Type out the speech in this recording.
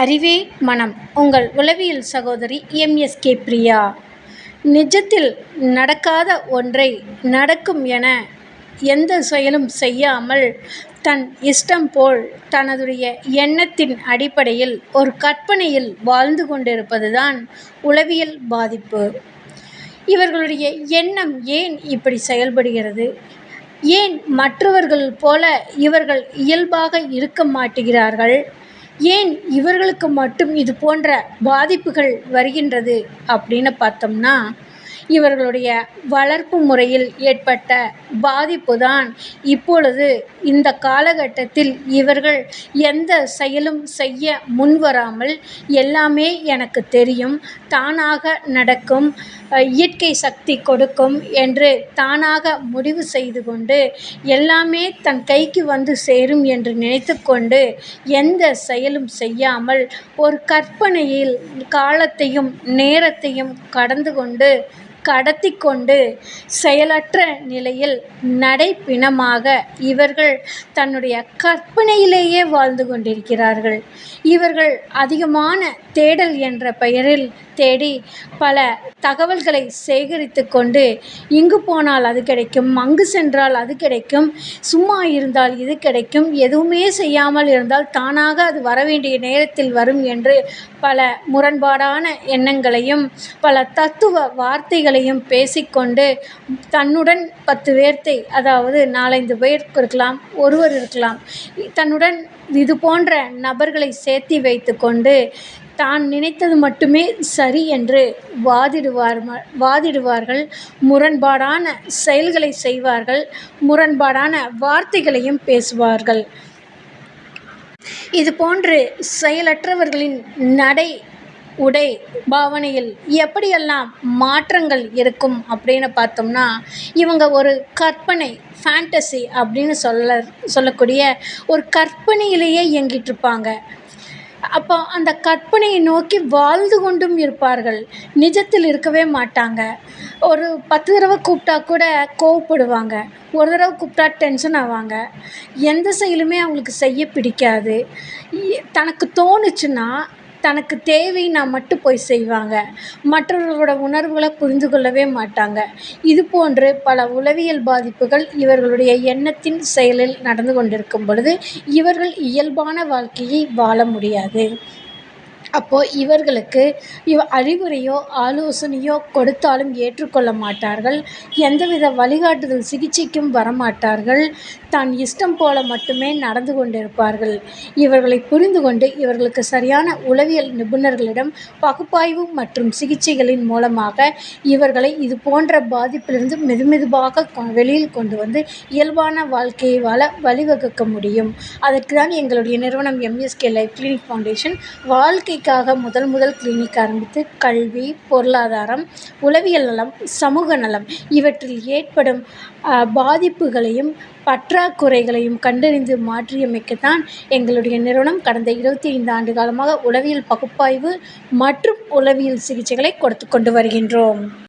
அறிவே மனம். உங்கள் உளவியல் சகோதரி எம்எஸ்கே பிரியா. நிஜத்தில் நடக்காத ஒன்றை நடக்கும் என எந்த செயலும் செய்யாமல் தன் இஷ்டம் போல் தனதுடைய எண்ணத்தின் அடிப்படையில் ஒரு கற்பனையில் வாழ்ந்து கொண்டிருப்பது தான் உளவியல் பாதிப்பு. இவர்களுடைய எண்ணம் ஏன் இப்படி செயல்படுகிறது? ஏன் மற்றவர்கள் போல இவர்கள் இயல்பாக இருக்க மாட்டுகிறார்கள்? ஏன் இவர்களுக்கு மட்டும் இது போன்ற பாதிப்புகள் வருகின்றது அப்படின்னு பார்த்தோம்னா இவர்களுடைய வளர்ப்பு முறையில் ஏற்பட்ட பாதிப்புதான் இப்பொழுது இந்த காலகட்டத்தில் இவர்கள் எந்த செயலும் செய்ய முன்வராமல் எல்லாமே எனக்கு தெரியும் தானாக நடக்கும் இயற்கை சக்தி கொடுக்கும் என்று தானாக முடிவு செய்து கொண்டு எல்லாமே தன் கைக்கு வந்து சேரும் என்று நினைத்து கொண்டு எந்த செயலும் செய்யாமல் ஒரு கற்பனையில் காலத்தையும் நேரத்தையும் கடந்து கொண்டு கடத்தி கொண்டு செயலற்ற நிலையில் நடைப்பிணமாக இவர்கள் தன்னுடைய கற்பனையிலேயே வாழ்ந்து கொண்டிருக்கிறார்கள். இவர்கள் அதிகமான தேடல் என்ற பெயரில் தேடி பல தகவல்களை சேகரித்து கொண்டு இங்கு போனால் அது கிடைக்கும் அங்கு சென்றால் அது கிடைக்கும் சும்மா இருந்தால் இது கிடைக்கும் எதுவுமே செய்யாமல் இருந்தால் தானாக அது வர வேண்டிய நேரத்தில் வரும் என்று பல முரண்பாடான எண்ணங்களையும் பல தத்துவ வார்த்தைகளையும் பேசிக்கொண்டு தன்னுடன் பத்து பேர்த்தை அதாவது நாலஞ்சு பேர் இருக்கலாம் ஒருவர் இருக்கலாம் தன்னுடன் இது போன்ற நபர்களை சேர்த்து வைத்து கொண்டு தான் நினைத்தது மட்டுமே சரி என்று வாதிடுவார் வாதிடுவார்கள். முரண்பாடான செயல்களை செய்வார்கள் முரண்பாடான வார்த்தைகளையும் பேசுவார்கள். இது போன்று செயலற்றவர்களின் நடை உடை பாவனையில் எப்படியெல்லாம் மாற்றங்கள் இருக்கும் அப்படின்னு பார்த்தோம்னா இவங்க ஒரு கற்பனை ஃபேண்டசி அப்படின்னு சொல்ல சொல்லக்கூடிய ஒரு கற்பனையிலேயே இயங்கிட்டுருப்பாங்க அப்போ அந்த கற்பனையை நோக்கி வாழ்ந்து கொண்டும் இருப்பார்கள். நிஜத்தில் இருக்கவே மாட்டாங்க. ஒரு பத்து தடவை கூப்பிட்டா கூட கோவப்படுவாங்க. ஒரு தடவை கூப்பிட்டா டென்ஷன் ஆவாங்க. எந்த செயலுமே அவங்களுக்கு செய்ய பிடிக்காது. தனக்கு தோணுச்சுன்னா தனக்கு தேவைன்னா மட்டும் போய் செய்வாங்க. மற்றவர்களோட உணர்வுகளை புரிந்து கொள்ளவே மாட்டாங்க. இது போன்று பல உளவியல் பாதிப்புகள் இவர்களுடைய எண்ணத்தின் செயலில் நடந்து கொண்டிருக்கும் பொழுது இவர்கள் இயல்பான வாழ்க்கையை வாழ முடியாது. அப்போது இவர்களுக்கு இவ அறிவுரையோ ஆலோசனையோ கொடுத்தாலும் ஏற்றுக்கொள்ள மாட்டார்கள். எந்தவித வழிகாட்டுதல் சிகிச்சைக்கும் வரமாட்டார்கள். தான் இஷ்டம் போல மட்டுமே நடந்து கொண்டிருப்பார்கள். இவர்களை புரிந்து கொண்டு இவர்களுக்கு சரியான உளவியல் நிபுணர்களிடம் பகுப்பாய்வு மற்றும் சிகிச்சைகளின் மூலமாக இவர்களை இது போன்ற பாதிப்பிலிருந்து மெதுமெதுவாக வெளியில் கொண்டு வந்து இயல்பான வாழ்க்கையை வாழ வழிவகுக்க முடியும். அதற்கு தான் எங்களுடைய நிறுவனம் எம்எஸ்கே லைஃப் கிளினிக் ஃபவுண்டேஷன் வாழ்க்கை கல்விக்காக முதல் முதல் கிளினிக் ஆரம்பித்து கல்வி பொருளாதாரம் உளவியல் நலம் சமூக நலம் இவற்றில் ஏற்படும் பாதிப்புகளையும் பற்றாக்குறைகளையும் கண்டறிந்து மாற்றியமைக்கத்தான் எங்களுடைய நிறுவனம் கடந்த இருபத்தி ஐந்து ஆண்டு காலமாக உளவியல் பகுப்பாய்வு மற்றும் உளவியல் சிகிச்சைகளை கொடுத்து கொண்டு வருகின்றோம்.